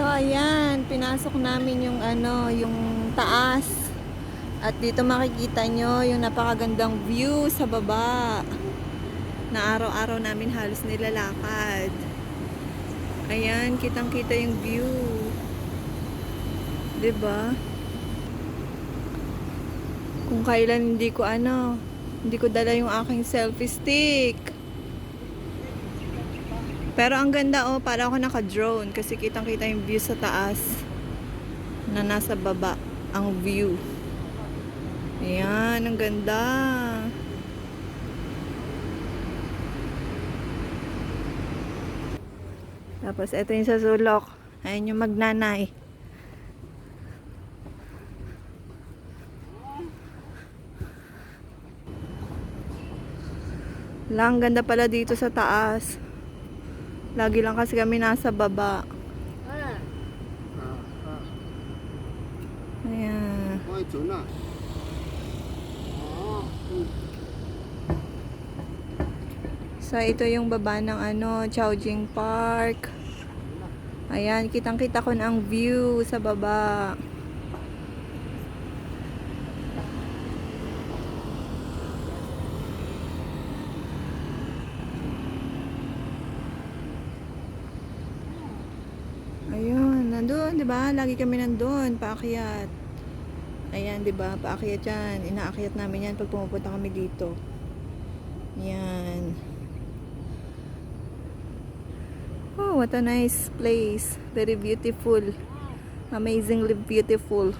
So ayan, pinasok namin yung ano, yung taas. At dito makikita nyo yung napakagandang view sa baba. Na araw-araw namin halos nilalakad. Ayan, kitang-kita yung view. 'Di ba? Kung kailan hindi ko ano, hindi ko dala yung aking selfie stick. Pero ang ganda oh, para ako naka-drone kasi kitang-kita yung view sa taas na nasa baba ang view. Ayan, ang ganda. Tapos ito yung sa sulok. Ayan yung magnanay. Lang ganda pala dito sa taas. Lagi lang kasi kami nasa baba. Ayan. So, ito yung baba ng ano, Chowjing Park. Ayan, kitang-kita ko na ang view sa baba. Ayun, nandun, di ba? Lagi kami nandun, paakyat. Ayan, di ba? Paakyat yan. Inaakyat namin yan pag pumupunta kami dito. Yan. Oh, what a nice place. Very beautiful. Amazingly beautiful.